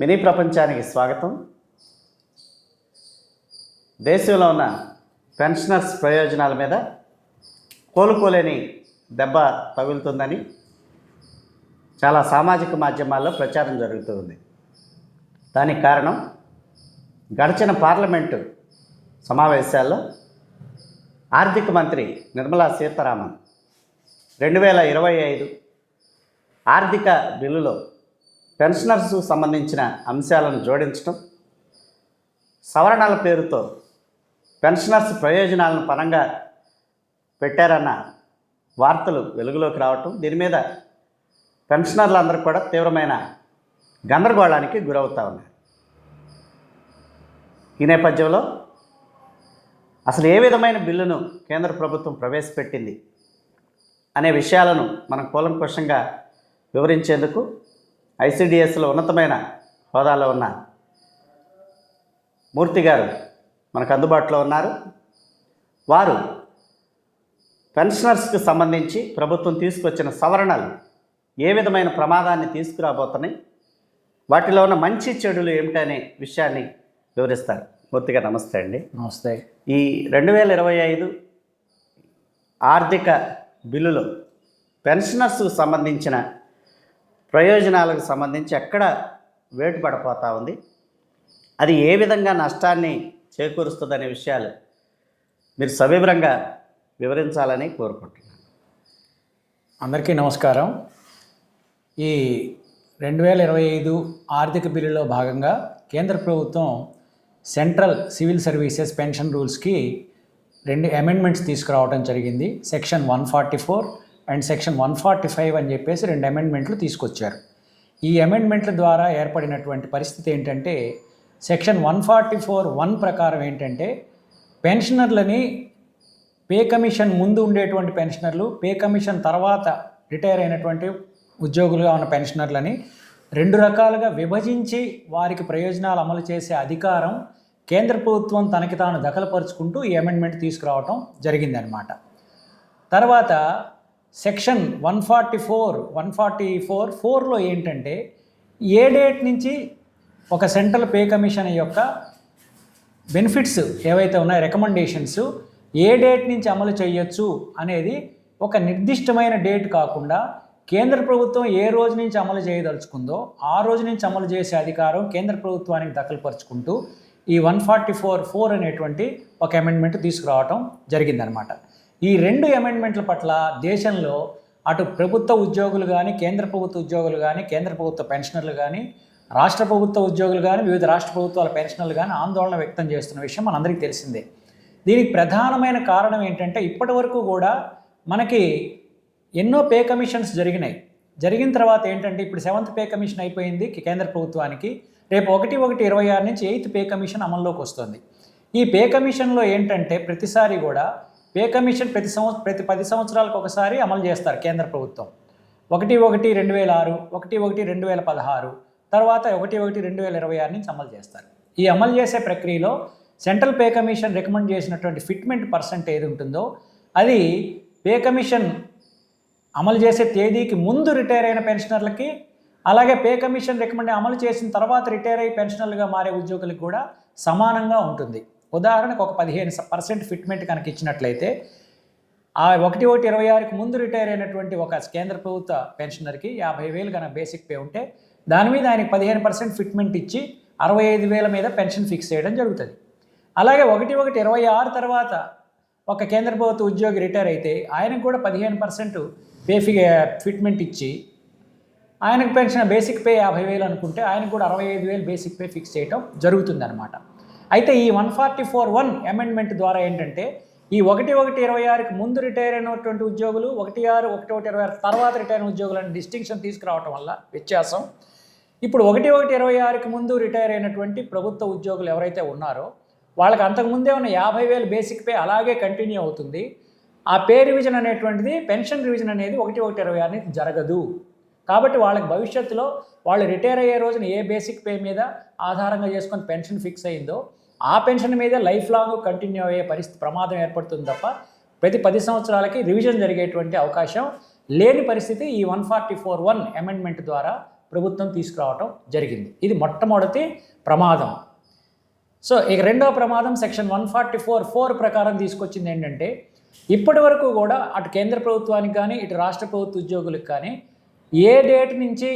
Mini ప్రపంచానికి స్వాగతం. దేశంలో ఉన్న పెన్షనర్స్ ప్రయోజనాల మీద కోలుకోలేని దెబ్బ తగులుతుందని చాలా సామాజిక మాధ్యమాల్లో ప్రచారం జరుగుతూ ఉంది దానికి కారణం గడిచిన పార్లమెంటు సమావేశాల్లో ఆర్థిక మంత్రి నిర్మలా సీతారామన్. రెండు వేల ఇరవై ఐదు ఆర్థిక బిల్లులో పెన్షనర్స్ సంబంధించిన అంశాలను జోడించడం సవరణల పేరుతో పెన్షనర్స్ ప్రయోజనాలను పరంగా పెట్టారన్న వార్తలు వెలుగులోకి రావటం దీని మీద పెన్షనర్లు అందరూ కూడా తీవ్రమైన గందరగోళానికి గురవుతూ ఉన్నారు. ఈ నేపథ్యంలో అసలు ఏ విధమైన బిల్లును కేంద్ర ప్రభుత్వం ప్రవేశపెట్టింది అనే విషయాలను మనం కూలంకుషంగా వివరించేందుకు ఐసిడిఎస్లో ఉన్నతమైన హోదాలో ఉన్న మూర్తి గారు మనకు అందుబాటులో ఉన్నారు. వారు పెన్షనర్స్కి సంబంధించి ప్రభుత్వం తీసుకొచ్చిన సవరణలు ఏ విధమైన ప్రమాదాన్ని తీసుకురాబోతున్నాయి? వాటిలో ఉన్న మంచి చెడులు ఏమిటనే విషయాన్ని వివరిస్తారు. మూర్తిగా నమస్తే అండి. నమస్తే. ఈ రెండు వేల ఇరవై ఐదు ఆర్థిక బిల్లులో పెన్షనర్స్కు సంబంధించిన ప్రయోజనాలకు సంబంధించి ఎక్కడ వేటు పడిపోతూ ఉంది? అది ఏ విధంగా నష్టాన్ని చేకూరుస్తుందనే విషయాలు మీరు సవివరంగా వివరించాలని కోరుకుంటున్నాను. అందరికీ నమస్కారం. ఈ రెండు వేల ఇరవై ఐదు ఆర్థిక బిల్లులో భాగంగా కేంద్ర ప్రభుత్వం సెంట్రల్ సివిల్ సర్వీసెస్ పెన్షన్ రూల్స్కి రెండు అమెండ్మెంట్స్ తీసుకురావడం జరిగింది. Section one forty four and section one forty five అని చెప్పేసి రెండు అమెండ్మెంట్లు తీసుకొచ్చారు. ఈ అమెండ్మెంట్ల ద్వారా ఏర్పడినటువంటి పరిస్థితి ఏంటంటే section one forty four one ప్రకారం ఏంటంటే పెన్షనర్లని పే కమిషన్ ముందు ఉండేటువంటి పెన్షనర్లు పే కమిషన్ తర్వాత రిటైర్ అయినటువంటి ఉద్యోగులుగా ఉన్న పెన్షనర్లని రెండు రకాలుగా విభజించి వారికి ప్రయోజనాలు అమలు చేసే అధికారం కేంద్ర ప్రభుత్వం తనకి తాను దఖలుపరుచుకుంటూ ఈ అమెండ్మెంట్ తీసుకురావటం జరిగిందనమాట తర్వాత section one forty four one forty four ఫోర్లో ఏంటంటే ఏ డేట్ నుంచి ఒక సెంట్రల్ పే కమిషన్ యొక్క బెనిఫిట్స్ ఏవైతే ఉన్నాయో రికమెండేషన్స్ ఏ డేట్ నుంచి అమలు చేయొచ్చు అనేది ఒక నిర్దిష్టమైన డేట్ కాకుండా కేంద్ర ప్రభుత్వం ఏ రోజు నుంచి అమలు చేయదలుచుకుందో ఆ రోజు నుంచి అమలు చేసే అధికారం కేంద్ర ప్రభుత్వానికి దఖలుపరుచుకుంటూ ఈ వన్ ఫార్టీ ఫోర్ ఫోర్ అనేటువంటి ఒక అమెండ్మెంట్ తీసుకురావటం జరిగిందనమాట. ఈ రెండు అమెండ్మెంట్ల పట్ల దేశంలో అటు ప్రభుత్వ ఉద్యోగులు కానీ కేంద్ర ప్రభుత్వ ఉద్యోగులు కానీ కేంద్ర ప్రభుత్వ పెన్షనర్లు కానీ రాష్ట్ర ప్రభుత్వ ఉద్యోగులు కానీ వివిధ రాష్ట్ర ప్రభుత్వాల పెన్షనర్లు కానీ ఆందోళన వ్యక్తం చేస్తున్న విషయం మనందరికీ తెలిసిందే. దీనికి ప్రధానమైన కారణం ఏంటంటే ఇప్పటి వరకు కూడా మనకి ఎన్నో పే కమిషన్స్ జరిగినాయి. జరిగిన తర్వాత ఏంటంటే ఇప్పుడు సెవెంత్ పే కమిషన్ అయిపోయింది కేంద్ర ప్రభుత్వానికి. రేపు ఒకటి ఒకటి ఇరవై ఆరు నుంచి ఎయిత్ పే కమిషన్ అమల్లోకి వస్తుంది. ఈ పే కమిషన్లో ఏంటంటే ప్రతిసారి కూడా పే కమిషన్ ప్రతి సంవత్సరం ప్రతి పది సంవత్సరాలకు ఒకసారి అమలు చేస్తారు కేంద్ర ప్రభుత్వం. ఒకటి ఒకటి రెండు వేల ఆరు ఒకటి ఒకటి రెండు వేల పదహారు తర్వాత ఒకటి ఒకటి రెండు వేల ఇరవై ఆరు నుంచి అమలు చేస్తారు. ఈ అమలు చేసే ప్రక్రియలో సెంట్రల్ పే కమిషన్ రికమెండ్ చేసినటువంటి ఫిట్మెంట్ పర్సెంట్ ఏది ఉంటుందో అది పే కమిషన్ అమలు చేసే తేదీకి ముందు రిటైర్ అయిన పెన్షనర్లకి అలాగే పే కమిషన్ రికమెండ్ అమలు చేసిన తర్వాత రిటైర్ అయ్యి పెన్షనర్లుగా మారే ఉద్యోగులకు కూడా సమానంగా ఉంటుంది. ఉదాహరణకు ఒక పదిహేను పర్సెంట్ ఫిట్మెంట్ కనుక ఇచ్చినట్లయితే ఆ ఒకటి ఒకటి ఇరవై ఆరుకి ముందు రిటైర్ అయినటువంటి ఒక కేంద్ర ప్రభుత్వ పెన్షనర్కి యాభై వేలు కనుక బేసిక్ పే ఉంటే దాని మీద ఆయనకి పదిహేను పర్సెంట్ ఫిట్మెంట్ ఇచ్చి అరవై ఐదు వేల మీద పెన్షన్ ఫిక్స్ చేయడం జరుగుతుంది. అలాగే ఒకటి ఒకటి ఇరవై ఆరు తర్వాత ఒక కేంద్ర ప్రభుత్వ ఉద్యోగి రిటైర్ అయితే ఆయనకు కూడా పదిహేను పర్సెంట్ పే ఫిట్మెంట్ ఇచ్చి ఆయనకు పెన్షన్ బేసిక్ పే యాభై వేలు అనుకుంటే ఆయనకు కూడా అరవై ఐదు వేలు బేసిక్ పే ఫిక్స్ చేయడం జరుగుతుందన్నమాట. అయితే ఈ one forty four one amendment ద్వారా ఏంటంటే ఈ ఒకటి ఒకటి ఇరవై ఆరుకి ముందు రిటైర్ అయినటువంటి ఉద్యోగులు ఒకటి ఆరు ఒకటి ఒకటి ఇరవై ఆరు తర్వాత రిటైర్ అయిన ఉద్యోగులు డిస్టింక్షన్ తీసుకురావటం వల్ల వ్యత్యాసం. ఇప్పుడు ఒకటి ఒకటి ఇరవై ఆరుకి ముందు రిటైర్ అయినటువంటి ప్రభుత్వ ఉద్యోగులు ఎవరైతే ఉన్నారో వాళ్ళకి అంతకుముందే ఉన్న యాభై వేలు బేసిక్ పే అలాగే కంటిన్యూ అవుతుంది. ఆ పే రివిజన్ అనేటువంటిది పెన్షన్ రివిజన్ అనేది ఒకటి ఒకటి ఇరవై ఆరు జరగదు. కాబట్టి వాళ్ళకి భవిష్యత్తులో వాళ్ళు రిటైర్ అయ్యే రోజున ఏ బేసిక్ పే మీద ఆధారంగా చేసుకొని పెన్షన్ ఫిక్స్ అయిందో ఆ పెన్షన్ మీదే లైఫ్ లాంగ్ కంటిన్యూ అయ్యే పరిస్థితి ప్రమాదం ఏర్పడుతుంది తప్ప ప్రతి పది సంవత్సరాలకి రివిజన్ జరిగేటువంటి అవకాశం లేని పరిస్థితి ఈ one forty four one amendment ద్వారా ప్రభుత్వం తీసుకురావటం జరిగింది. ఇది మొట్టమొదటి ప్రమాదం. సో ఇక రెండవ ప్రమాదం section one forty four four ప్రకారం తీసుకొచ్చింది ఏంటంటే ఇప్పటి వరకు కూడా అటు కేంద్ర ప్రభుత్వానికి కానీ ఇటు రాష్ట్ర ప్రభుత్వ ఉద్యోగులకు కానీ ఏ డేట్ నుంచి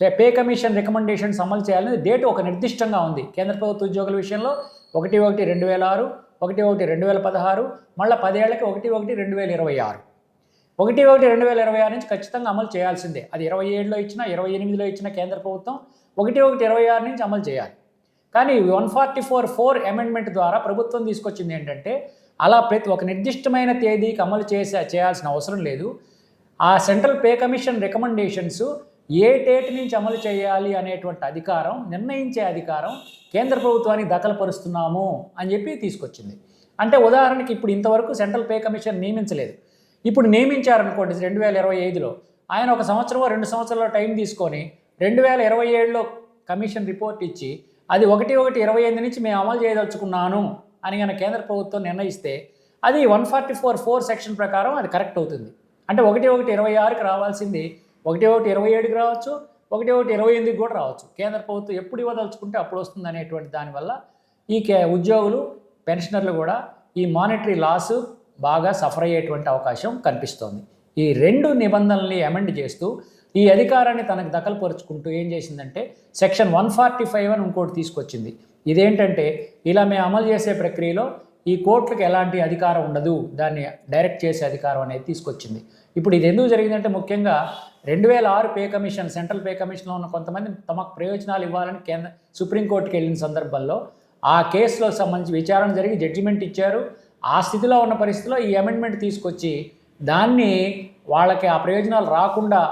పే కమిషన్ రికమెండేషన్స్ అమలు చేయాలని డేట్ ఒక నిర్దిష్టంగా ఉంది. కేంద్ర ప్రభుత్వ ఉద్యోగుల విషయంలో ఒకటి ఒకటి రెండు వేల ఆరు ఒకటి ఒకటి రెండు వేల పదహారు మళ్ళీ పదేళ్ళకి ఒకటి ఒకటి రెండు వేల ఇరవై ఆరు. ఒకటి ఒకటి రెండు వేల ఇరవై ఆరు నుంచి ఖచ్చితంగా అమలు చేయాల్సిందే. అది ఇరవై ఏడులో ఇచ్చిన ఇరవై ఎనిమిదిలో ఇచ్చిన కేంద్ర ప్రభుత్వం ఒకటి ఒకటి ఇరవై ఆరు నుంచి అమలు చేయాలి. కానీ one forty four four amendment ద్వారా ప్రభుత్వం తీసుకొచ్చింది ఏంటంటే అలా ప్రతి ఒక నిర్దిష్టమైన తేదీకి అమలు చేసే చేయాల్సిన అవసరం లేదు. ఆ సెంట్రల్ పే కమిషన్ రికమెండేషన్స్ ఏ డేట్ నుంచి అమలు చేయాలి అనేటువంటి అధికారం నిర్ణయించే అధికారం కేంద్ర ప్రభుత్వానికి దఖలుపరుస్తున్నాము అని చెప్పి తీసుకొచ్చింది. అంటే ఉదాహరణకి ఇప్పుడు ఇంతవరకు సెంట్రల్ పే కమిషన్ నియమించలేదు. ఇప్పుడు నియమించారనుకోండి రెండు వేల ఇరవై ఐదులో ఆయన ఒక సంవత్సరమో రెండు సంవత్సరాల టైం తీసుకొని రెండు వేల ఇరవై ఏడులో కమిషన్ రిపోర్ట్ ఇచ్చి అది ఒకటి ఒకటి ఇరవై ఎనిమిది నుంచి మేము అమలు చేయదలుచుకున్నాను అని కనుక కేంద్ర ప్రభుత్వం నిర్ణయిస్తే అది one forty four four section ప్రకారం అది కరెక్ట్ అవుతుంది. అంటే ఒకటి ఒకటి ఇరవై ఆరుకి రావాల్సింది ఒకటి ఒకటి ఇరవై ఏడుకి రావచ్చు ఒకటి ఒకటి ఇరవై ఎనిమిదికి కూడా రావచ్చు. కేంద్ర ప్రభుత్వం ఎప్పుడు ఇవ్వదలుచుకుంటే అప్పుడు వస్తుంది అనేటువంటి దానివల్ల ఈ కే ఉద్యోగులు పెన్షనర్లు కూడా ఈ మానిటరీ లాస్ బాగా సఫర్ అయ్యేటువంటి అవకాశం కనిపిస్తోంది. ఈ రెండు నిబంధనల్ని అమెండ్ చేస్తూ ఈ అధికారాన్ని తనకు దఖలుపరుచుకుంటూ ఏం చేసిందంటే సెక్షన్ వన్ ఫార్టీ ఫైవ్ అని ఇంకోటి తీసుకొచ్చింది. ఇదేంటంటే ఇలా మేము అమలు చేసే ప్రక్రియలో ఈ కోర్టులకు ఎలాంటి అధికారం ఉండదు దాన్ని డైరెక్ట్ చేసే అధికారం అనేది తీసుకొచ్చింది. ఇప్పుడు ఇది ఎందుకు జరిగిందంటే ముఖ్యంగా రెండు వేల ఆరు పే కమిషన్ సెంట్రల్ పే కమిషన్లో ఉన్న కొంతమంది తమకు ప్రయోజనాలు ఇవ్వాలని కేంద్ర సుప్రీంకోర్టుకి వెళ్ళిన సందర్భంలో ఆ కేసులో సంబంధించి విచారణ జరిగి జడ్జిమెంట్ ఇచ్చారు. ఆ స్థితిలో ఉన్న పరిస్థితిలో ఈ అమెండ్మెంట్ తీసుకొచ్చి దాన్ని వాళ్ళకి ఆ ప్రయోజనాలు రాకుండా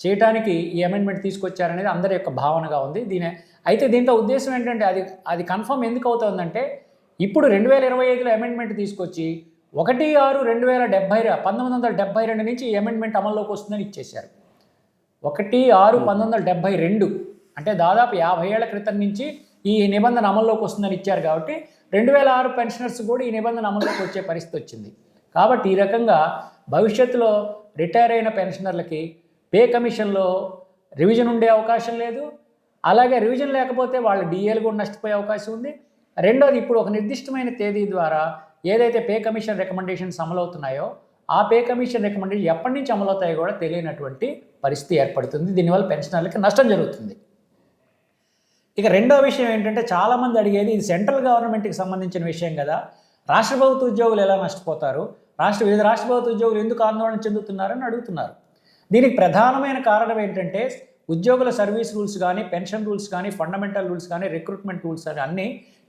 చేయడానికి ఈ అమెండ్మెంట్ తీసుకొచ్చారనేది అందరి యొక్క భావనగా ఉంది. దీని అయితే దీంట్లో ఉద్దేశం ఏంటంటే అది అది కన్ఫర్మ్ ఎందుకు అవుతుందంటే ఇప్పుడు రెండు వేల ఇరవై ఐదులో అమెండ్మెంట్ తీసుకొచ్చి ఒకటి ఆరు రెండు వేల డెబ్బై పంతొమ్మిది వందల డెబ్బై రెండు నుంచి ఈ అమెండ్మెంట్ అమల్లోకి వస్తుందని ఇచ్చేశారు. ఒకటి ఆరు పంతొమ్మిది వందల డెబ్బై రెండు. అంటే దాదాపు యాభై ఏళ్ళ క్రితం నుంచి ఈ నిబంధన అమల్లోకి వస్తుందని ఇచ్చారు కాబట్టి రెండు వేల ఆరు పెన్షనర్స్ కూడా ఈ నిబంధన అమల్లోకి వచ్చే పరిస్థితి వచ్చింది. కాబట్టి ఈ రకంగా భవిష్యత్తులో రిటైర్ అయిన పెన్షనర్లకి పే కమిషన్లో రివిజన్ ఉండే అవకాశం లేదు. అలాగే రివిజన్ లేకపోతే వాళ్ళు డిఏలు కూడా నష్టపోయే అవకాశం ఉంది. రెండోది ఇప్పుడు ఒక నిర్దిష్టమైన తేదీ ద్వారా ఏదైతే పే కమిషన్ రికమెండేషన్స్ అమలవుతున్నాయో ఆ పే కమిషన్ రికమెండేషన్ ఎప్పటి నుంచి అమలవుతాయో కూడా తెలియనటువంటి పరిస్థితి ఏర్పడుతుంది. దీనివల్ల పెన్షనర్లకి నష్టం జరుగుతుంది. ఇక రెండో విషయం ఏంటంటే చాలామంది అడిగేది ఇది సెంట్రల్ గవర్నమెంట్కి సంబంధించిన విషయం కదా. రాష్ట్ర ప్రభుత్వ ఉద్యోగులు ఎలా నష్టపోతారు? రాష్ట్ర వివిధ రాష్ట్ర ప్రభుత్వ ఉద్యోగులు ఎందుకు ఆందోళన చెందుతున్నారని అడుగుతున్నారు. దీనికి ప్రధానమైన కారణం ఏంటంటే ఉద్యోగుల సర్వీస్ రూల్స్ కానీ పెన్షన్ రూల్స్ కానీ ఫండమెంటల్ రూల్స్ కానీ రిక్రూట్మెంట్ రూల్స్ కానీ అన్నీ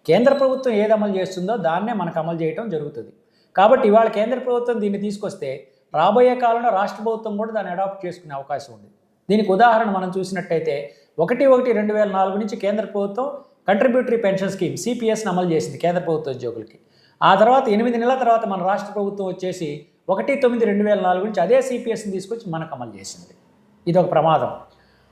కేంద్ర ప్రభుత్వం ఏది అమలు చేస్తుందో దాన్నే మనకు అమలు చేయడం జరుగుతుంది. కాబట్టి ఇవాళ కేంద్ర ప్రభుత్వం దీన్ని తీసుకొస్తే రాబోయే కాలంలో రాష్ట్ర ప్రభుత్వం కూడా దాన్ని అడాప్ట్ చేసుకునే అవకాశం ఉంది. దీనికి ఉదాహరణ మనం చూసినట్టయితే ఒకటి ఒకటి రెండు వేల నాలుగు నుంచి కేంద్ర ప్రభుత్వం కంట్రిబ్యూటరీ పెన్షన్ స్కీమ్ సిపిఎస్ని అమలు చేసింది కేంద్ర ప్రభుత్వ ఉద్యోగులకి. ఆ తర్వాత ఎనిమిది నెలల తర్వాత మన రాష్ట్ర ప్రభుత్వం వచ్చేసి ఒకటి తొమ్మిది రెండు వేల నాలుగు నుంచి అదే సిపిఎస్ని తీసుకొచ్చి మనకు అమలు చేసింది. ఇది ఒక ప్రమాదం.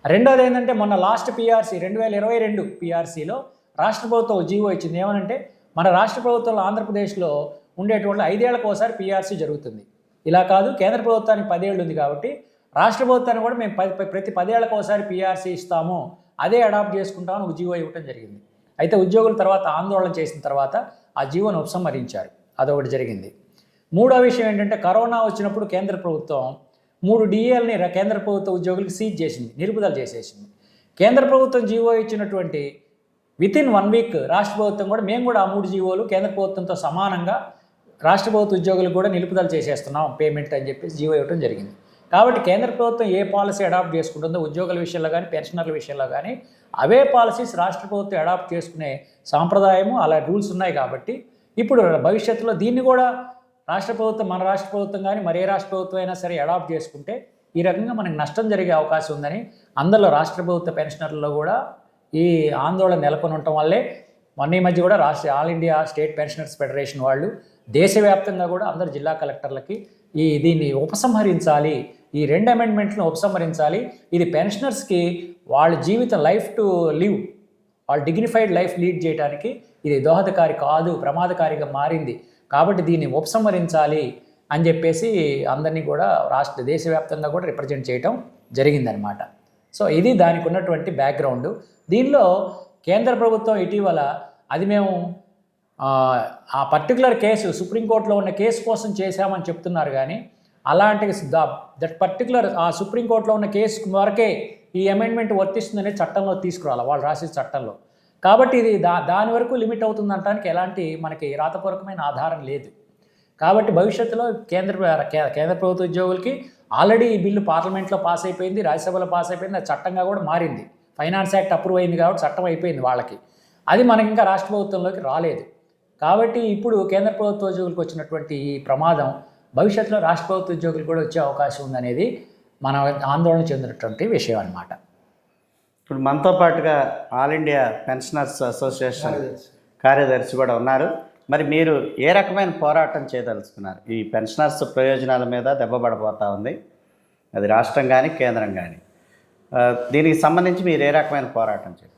రెండోది ఏంటంటే మొన్న లాస్ట్ పిఆర్సీ రెండు వేల ఇరవై రెండు పిఆర్సీలో రాష్ట్ర ప్రభుత్వం జీవో ఇచ్చింది. ఏమనంటే మన రాష్ట్ర ప్రభుత్వంలో ఆంధ్రప్రదేశ్లో ఉండేటువంటి ఐదేళ్ళకు ఒకసారి పీఆర్సీ జరుగుతుంది. ఇలా కాదు కేంద్ర ప్రభుత్వానికి పదేళ్ళు ఉంది కాబట్టి రాష్ట్ర ప్రభుత్వాన్ని కూడా మేము పది ప్రతి పదేళ్ళకు ఒకసారి పీఆర్సీ ఇస్తాము. అదే అడాప్ట్ చేసుకుంటామని ఒక జీవో ఇవ్వటం జరిగింది. అయితే ఉద్యోగుల తర్వాత ఆందోళన చేసిన తర్వాత ఆ జీవోను ఉపసంహరించారు. అదొకటి జరిగింది. మూడో విషయం ఏంటంటే కరోనా వచ్చినప్పుడు కేంద్ర ప్రభుత్వం మూడు డిఏల్ని కేంద్ర ప్రభుత్వ ఉద్యోగులకు సీజ్ చేసింది నిలుపుదల చేసేసింది. కేంద్ర ప్రభుత్వం జీవో ఇచ్చినటువంటి విత్ ఇన్ వన్ వీక్ రాష్ట్ర ప్రభుత్వం కూడా మేము కూడా ఆ మూడు జీవోలు కేంద్ర ప్రభుత్వంతో సమానంగా రాష్ట్ర ప్రభుత్వ ఉద్యోగులకు కూడా నిలుపుదల చేసేస్తున్నాం పేమెంట్ అని చెప్పేసి జీవో ఇవ్వడం జరిగింది. కాబట్టి కేంద్ర ప్రభుత్వం ఏ పాలసీ అడాప్ట్ చేసుకుంటుందో ఉద్యోగుల విషయంలో కానీ పెన్షనర్ల విషయంలో కానీ అవే పాలసీస్ రాష్ట్ర ప్రభుత్వం అడాప్ట్ చేసుకునే సాంప్రదాయము అలా రూల్స్ ఉన్నాయి కాబట్టి ఇప్పుడు భవిష్యత్తులో దీన్ని కూడా రాష్ట్ర ప్రభుత్వం మన రాష్ట్ర ప్రభుత్వం కానీ మరే రాష్ట్ర ప్రభుత్వం అయినా సరే అడాప్ట్ చేసుకుంటే ఈ రకంగా మనకు నష్టం జరిగే అవకాశం ఉందని అందులో రాష్ట్ర ప్రభుత్వ పెన్షనర్లలో కూడా ఈ ఆందోళన నెలకొని ఉండటం వల్లే మొన్న ఈ మధ్య కూడా రాష్ట్ర all India state pensioners federation వాళ్ళు దేశవ్యాప్తంగా కూడా అందరు జిల్లా కలెక్టర్లకి ఈ దీన్ని ఉపసంహరించాలి. ఈ రెండు అమెండ్మెంట్లను ఉపసంహరించాలి. ఇది పెన్షనర్స్కి వాళ్ళ జీవితం లైఫ్ టు లివ్ వాళ్ళ డిగ్నిఫైడ్ లైఫ్ లీడ్ చేయడానికి ఇది దోహదకారి కాదు ప్రమాదకారిగా మారింది. కాబట్టి దీన్ని ఉపసంహరించాలి అని చెప్పేసి అందరినీ కూడా రాష్ట్ర దేశవ్యాప్తంగా కూడా రిప్రజెంట్ చేయటం జరిగిందనమాట సో ఇది దానికి ఉన్నటువంటి బ్యాక్గ్రౌండ్. దీనిలో కేంద్ర ప్రభుత్వం ఇటీవల అది మేము ఆ, పర్టికులర్ కేసు సుప్రీంకోర్టులో ఉన్న కేసు కోసం చేశామని చెప్తున్నారు కానీ అలాంటి దట్ పర్టికులర్ ఆ సుప్రీంకోర్టులో ఉన్న కేసు వరకే ఈ అమెండ్మెంట్ వర్తిస్తుందనే చట్టంలో తీసుకురావాలి వాళ్ళు రాసే చట్టంలో. కాబట్టి ఇది దా దాని వరకు లిమిట్ అవుతుంది అనడానికి ఎలాంటి మనకి రాతపూర్వకమైన ఆధారం లేదు. కాబట్టి భవిష్యత్తులో కేంద్ర కే- కేంద్ర ప్రభుత్వ ఉద్యోగులకి ఆల్రెడీ ఈ బిల్లు పార్లమెంట్లో పాస్ అయిపోయింది రాజ్యసభలో పాస్ అయిపోయింది అది చట్టంగా కూడా మారింది. ఫైనాన్స్ యాక్ట్ అప్రూవ్ అయింది కాబట్టి చట్టం అయిపోయింది వాళ్ళకి. అది మనకి ఇంకా రాష్ట్ర ప్రభుత్వంలోకి రాలేదు. కాబట్టి ఇప్పుడు కేంద్ర ప్రభుత్వ ఉద్యోగులకు వచ్చినటువంటి ఈ ప్రమాదం భవిష్యత్తులో రాష్ట్ర ప్రభుత్వ ఉద్యోగులు కూడా వచ్చే అవకాశం ఉందనేది మన ఆందోళన చెందినటువంటి విషయం అన్నమాట. ఇప్పుడు మనతో పాటుగా ఆల్ ఇండియా పెన్షనర్స్ అసోసియేషన్ కార్యదర్శి కూడా ఉన్నారు. మరి మీరు ఏ రకమైన పోరాటం చేయదలుచుకున్నారు? ఈ పెన్షనర్స్ ప్రయోజనాల మీద దెబ్బపడబోతా ఉంది. అది రాష్ట్రం కానీ కేంద్రం కానీ దీనికి సంబంధించి మీరు ఏ రకమైన పోరాటం చేయాలి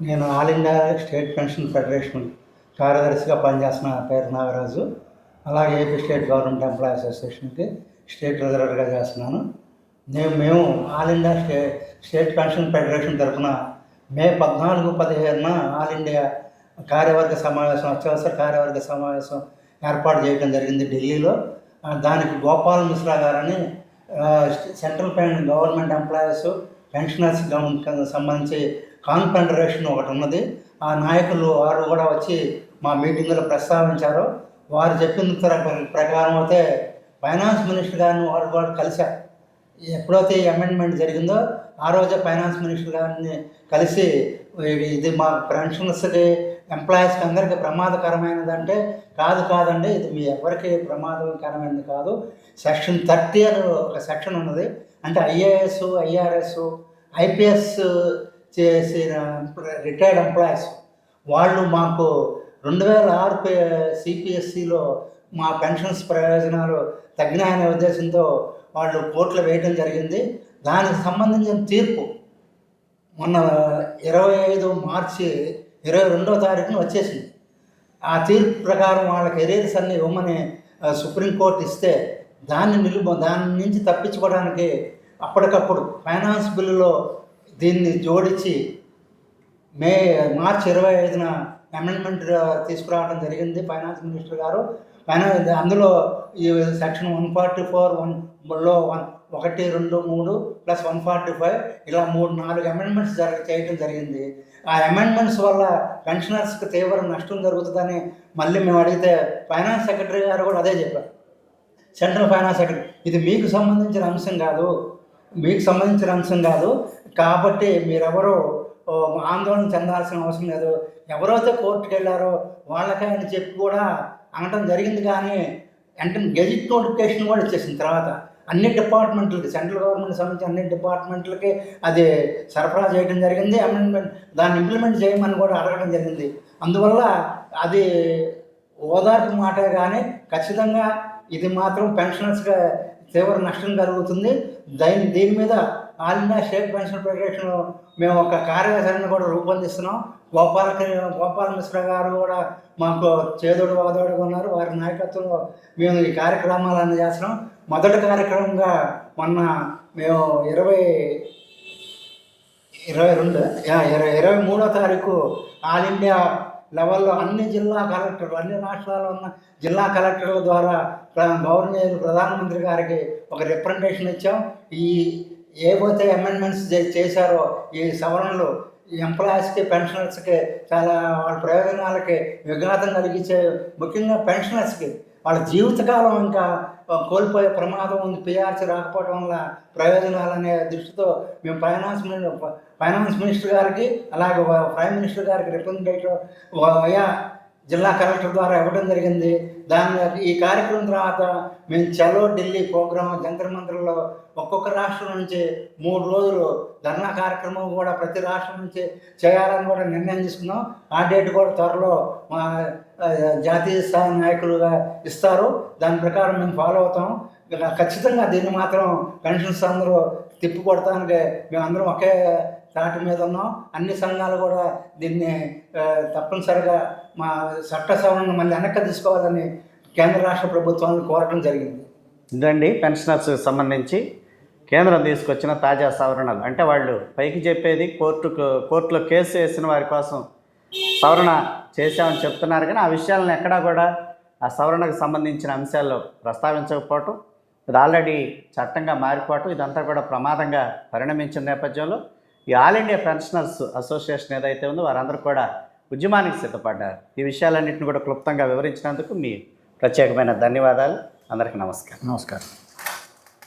నేను all India state pension federation కార్యదర్శిగా పనిచేస్తున్న పేరు నాగరాజు. అలాగే ఏపీ స్టేట్ గవర్నమెంట్ ఎంప్లాయీ అసోసియేషన్కి స్టేట్ ట్రెజరర్గా చేస్తున్నాను. నేను మేము all India stay state pension federation తరఫున మే పద్నాలుగు పదిహేనున ఆల్ ఇండియా కార్యవర్గ సమావేశం అత్యవసర కార్యవర్గ సమావేశం ఏర్పాటు చేయడం జరిగింది ఢిల్లీలో. దానికి గోపాల్ మిశ్రా గారని central pen government employees pensioners సంబంధించి కాన్ఫెడరేషన్ ఒకటి ఉన్నది. ఆ నాయకులు వారు కూడా వచ్చి మా మీటింగ్లో ప్రస్తావించారు. వారు చెప్పిన ప్రకారం అయితే ఫైనాన్స్ మినిస్టర్ గారిని వారు కూడా కలిశారు. ఎప్పుడైతే అమెండ్మెంట్ జరిగిందో ఆ రోజే ఫైనాన్స్ మినిస్టర్ గారిని కలిసి ఇది- మా పెన్షనర్స్కి ఎంప్లాయీస్కి అందరికీ ప్రమాదకరమైనదంటే కాదు కాదండి ఇది మీ ఎవరికి ప్రమాదకరమైనది కాదు. సెక్షన్ థర్టీ అని ఒక సెక్షన్ ఉన్నది. అంటే ఐఏఎస్ ఐఆర్ఎస్ ఐపీఎస్ చేసిన రిటైర్డ్ ఎంప్లాయీస్ వాళ్ళు మాకు రెండు వేల ఆరు సిపిఎస్సిలో మా పెన్షన్స్ ప్రయోజనాలు తగ్గినాయనే ఉద్దేశంతో వాళ్ళు కోర్టులో వేయడం జరిగింది. దానికి సంబంధించిన తీర్పు మొన్న ఇరవై ఐదు మార్చి ఇరవై రెండో తారీఖున వచ్చేసింది. ఆ తీర్పు ప్రకారం వాళ్ళ కెరీర్స్ అన్ని ఇవ్వమని సుప్రీంకోర్టు ఇస్తే దాన్ని నిలుపు దాని నుంచి తప్పించుకోవడానికి అప్పటికప్పుడు ఫైనాన్స్ బిల్లులో దీన్ని జోడించి మే మార్చి ఇరవై ఐదున అమెండ్మెంట్ తీసుకురావడం జరిగింది ఫైనాన్స్ మినిస్టర్ గారు. ఫైనాన్స్ అందులో ఈ సెక్షన్ వన్ ఫార్టీ ఫోర్ వన్లో వన్ ఒకటి రెండు మూడు ప్లస్ వన్ ఫార్టీ ఫైవ్ ఇలా మూడు నాలుగు అమెండ్మెంట్స్ జరగ చేయడం జరిగింది. ఆ అమెండ్మెంట్స్ వల్ల పెన్షనర్స్కి తీవ్ర నష్టం జరుగుతుందని మళ్ళీ మేము అడిగితే ఫైనాన్స్ సెక్రటరీ గారు కూడా అదే చెప్పారు. సెంట్రల్ ఫైనాన్స్ సెక్రటరీ ఇది మీకు సంబంధించిన అంశం కాదు. మీకు సంబంధించిన అంశం కాదు. కాబట్టి మీరెవరో ఆందోళన చెందాల్సిన అవసరం లేదు. ఎవరైతే కోర్టుకు వెళ్ళారో వాళ్ళకే అని చెప్పి కూడా అనటం జరిగింది కానీ అంటే గెజిట్ నోటిఫికేషన్ కూడా ఇచ్చేసిన తర్వాత. అన్ని డిపార్ట్మెంట్లకి సెంట్రల్ గవర్నమెంట్ సంబంధించి అన్ని డిపార్ట్మెంట్లకి అది సరఫరా చేయడం జరిగింది. అమెండ్మెంట్ దాన్ని ఇంప్లిమెంట్ చేయమని కూడా అడగడం జరిగింది. అందువల్ల అది ఓదార్పు మాటే కానీ ఖచ్చితంగా ఇది మాత్రం పెన్షనర్స్గా తీవ్ర నష్టం కలుగుతుంది. దీని దీని మీద all India state pension federation మేము ఒక కార్యాచరణ కూడా రూపొందిస్తున్నాం. గోపాల గోపాల మిశ్రా గారు కూడా మాకు చేదోడు వాదోడుగా ఉన్నారు. వారి నాయకత్వంలో మేము ఈ కార్యక్రమాలు చేస్తున్నాం మొదటి కార్యక్రమంగా మొన్న మేము ఇరవై ఇరవై రెండు ఇరవై ఇరవై మూడో తారీఖు ఆల్ ఇండియా లెవెల్లో అన్ని జిల్లా కలెక్టర్లు అన్ని రాష్ట్రాల్లో ఉన్న జిల్లా కలెక్టర్ల ద్వారా ప్ర- గవర్నర్ ప్రధానమంత్రి గారికి ఒక రిప్రజెంటేషన్ ఇచ్చాం. ఈ ఏవైతే అమెండ్మెంట్స్ చేశారో ఈ సవరణలు ఈ ఎంప్లాయీస్కి పెన్షనర్స్కి చాలా వాళ్ళ ప్రయోజనాలకి విఘాతం కలిగించే ముఖ్యంగా పెన్షనర్స్కి వాళ్ళ జీవితకాలం ఇంకా కోల్పోయే ప్రమాదం ఉంది. పిఆర్సీ రాకపోవడం వల్ల ప్రయోజనాలు అనే దృష్టితో మేము ఫైనాన్స్ ఫైనాన్స్ మినిస్టర్ గారికి అలాగే ప్రైమ్ మినిస్టర్ గారికి రిప్రజెంటేటివ్ వయా జిల్లా కలెక్టర్ ద్వారా ఇవ్వడం జరిగింది. దాని ఈ కార్యక్రమం తర్వాత మేము చలో ఢిల్లీ ప్రోగ్రాం జంతర్ మంత్రుల్లో ఒక్కొక్క రాష్ట్రం నుంచి మూడు రోజులు ధర్నా కార్యక్రమం కూడా ప్రతి రాష్ట్రం నుంచి చేయాలని కూడా నిర్ణయం తీసుకున్నాం. ఆ డేట్ కూడా త్వరలో మా జాతీయ స్థాయి నాయకులుగా ఇస్తారు. దాని ప్రకారం మేము ఫాలో అవుతాం. ఖచ్చితంగా దీన్ని మాత్రం పెన్షన్స్ అందరూ తిప్పి కొడటానికి మేమందరం ఒకే తాటి మీద ఉన్నాం. అన్ని సంఘాలు కూడా దీన్ని తప్పనిసరిగా మా చట్ట సవరణ మళ్ళీ వెనక్కి తీసుకోవాలని కేంద్ర రాష్ట్ర ప్రభుత్వాలను కోరటం జరిగింది. ఇదండి పెన్షనర్స్ సంబంధించి కేంద్రం తీసుకొచ్చిన తాజా సవరణలు. అంటే వాళ్ళు పైకి చెప్పేది కోర్టుకు కోర్టులో కేసు వేసిన వారి కోసం సవరణ చేశామని చెప్తున్నారు. కానీ ఆ విషయాలను ఎక్కడా కూడా ఆ సవరణకు సంబంధించిన అంశాల్లో ప్రస్తావించకపోవటం ఇది ఆల్రెడీ చట్టంగా మారిపోవటం ఇదంతా కూడా ప్రమాదంగా పరిణమించిన నేపథ్యంలో ఈ ఆల్ ఇండియా పెన్షనర్స్ అసోసియేషన్ ఏదైతే ఉందో వారందరూ కూడా ఉద్యమానికి సిద్ధపడ్డారు. ఈ విషయాలన్నింటిని కూడా క్లుప్తంగా వివరించినందుకు మీ ప్రత్యేకమైన ధన్యవాదాలు. అందరికీ నమస్కారం. నమస్కారం.